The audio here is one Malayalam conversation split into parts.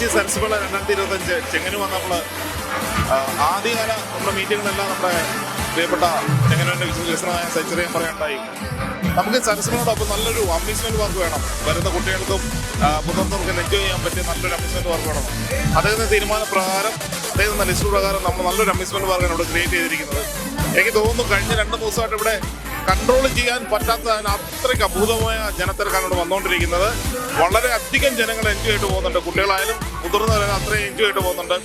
കൊച്ചി സരസ്വല രണ്ടായിരത്തി ഇരുപത്തഞ്ച് ചെങ്ങനു വന്നപ്പോൾ ആദ്യകാല നമ്മുടെ മീറ്റിങ്ങിലെല്ലാം നമ്മുടെ പ്രിയപ്പെട്ട ചെങ്ങനുവിന്റെ വികസനമായ സച്ചിറയും പറയുണ്ടായി നമുക്ക് സെൻസിബിളോടൊപ്പം നല്ലൊരു അമ്യൂസ്മെന്റ് പാർക്ക് വേണം. വരുന്ന കുട്ടികൾക്കും മുതിർന്നവർക്കും എൻജോയ് ചെയ്യാൻ പറ്റിയ നല്ലൊരു അമ്യൂസ്മെന്റ് പാർക്ക് വേണം. അദ്ദേഹത്തിന്റെ തീരുമാനപ്രകാരം അദ്ദേഹത്തിന്റെ ലിസ്റ്റ് പ്രകാരം നമ്മൾ നല്ലൊരു അമ്യൂസ്മെന്റ് പാർക്കാണ് ഇവിടെ ക്രിയേറ്റ് ചെയ്തിരിക്കുന്നത്. എനിക്ക് തോന്നുന്നു കഴിഞ്ഞ രണ്ട് ദിവസമായിട്ട് ഇവിടെ കൺട്രോൾ ചെയ്യാൻ പറ്റാത്ത അത്രയ്ക്ക് അഭൂതമായ ജനത്തിരക്കാണ് ഇവിടെ വന്നുകൊണ്ടിരിക്കുന്നത്. വളരെ അധികം ജനങ്ങൾ എൻജോയ് ആയിട്ട് പോകുന്നുണ്ട്. കുട്ടികളായാലും മുതിർന്നവരായാലും അത്രയും എൻജോയ് ആയിട്ട് പോകുന്നുണ്ട്.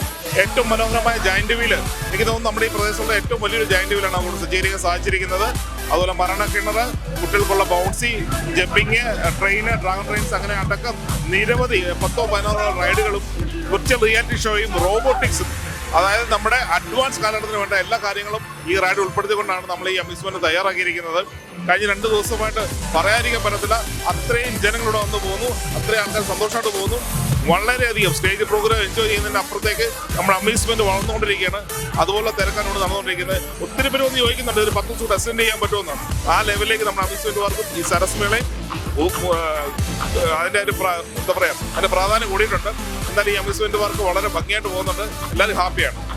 ഏറ്റവും മനോഹരമായ ജയന്റ് വീൽ എനിക്ക് തോന്നുന്നു നമ്മുടെ ഈ പ്രദേശത്തുള്ള ഏറ്റവും വലിയൊരു ജയന്റ് വീലാണ് അവിടെ സജ്ജീകരിക്കാൻ സാധിച്ചിരിക്കുന്നത്. അതുപോലെ മരണക്കിണർ കുട്ടികൾക്കുള്ള bouncy jumping train dragon trains അങ്ങനെ അടക്കം നിരവധി പത്തോ പതിനാറോ റൈഡുകളും വിർച്വൽ റിയാലിറ്റി ഷോയും റോബോട്ടിക്സും അതായത് നമ്മുടെ അഡ്വാൻസ് കാലഘട്ടത്തിന് വേണ്ട എല്ലാ കാര്യങ്ങളും ഈ റൈഡ് ഉൾപ്പെടുത്തിക്കൊണ്ടാണ് നമ്മൾ ഈ അമ്യൂസ്മെന്റ് തയ്യാറാക്കിയിരിക്കുന്നത്. കഴിഞ്ഞ രണ്ട് ദിവസമായിട്ട് പറയാതിരിക്കാൻ പറ്റത്തില്ല. അത്രയും ജനങ്ങളിവിടെ വന്ന് പോകുന്നു അത്രയും ആൾക്കാർ സന്തോഷമായിട്ട് പോകുന്നു വളരെയധികം സ്റ്റേജ് പ്രോഗ്രാം എൻജോയ് ചെയ്യുന്നതിന്റെ അപ്പുറത്തേക്ക് നമ്മുടെ അമ്യൂസ്മെന്റ് വളർന്നുകൊണ്ടിരിക്കുകയാണ്. അതുപോലെ തിരക്കാനോട് നടന്നുകൊണ്ടിരിക്കുന്നത്. ഒത്തിരി പേര് ഒന്ന് ചോദിക്കുന്നുണ്ട് ഒരു പത്ത് ദിവസം അറ്റൻഡ് ചെയ്യാൻ പറ്റുമെന്നാണ് ആ ലെവലിലേക്ക് നമ്മൾ അമ്യൂസ്മെന്റ് വർക്കും. ഈ സരസ് ഉ- ഒരു എന്താ പറയുക അതിന്റെ പ്രാധാന്യം കൂടിയിട്ടുണ്ട്. എന്നാലും ഈ അമ്യൂസ്മെന്റ് പാർക്ക് വളരെ ഭംഗിയായിട്ട് പോകുന്നുണ്ട്. എല്ലാവരും ഹാപ്പിയാണ്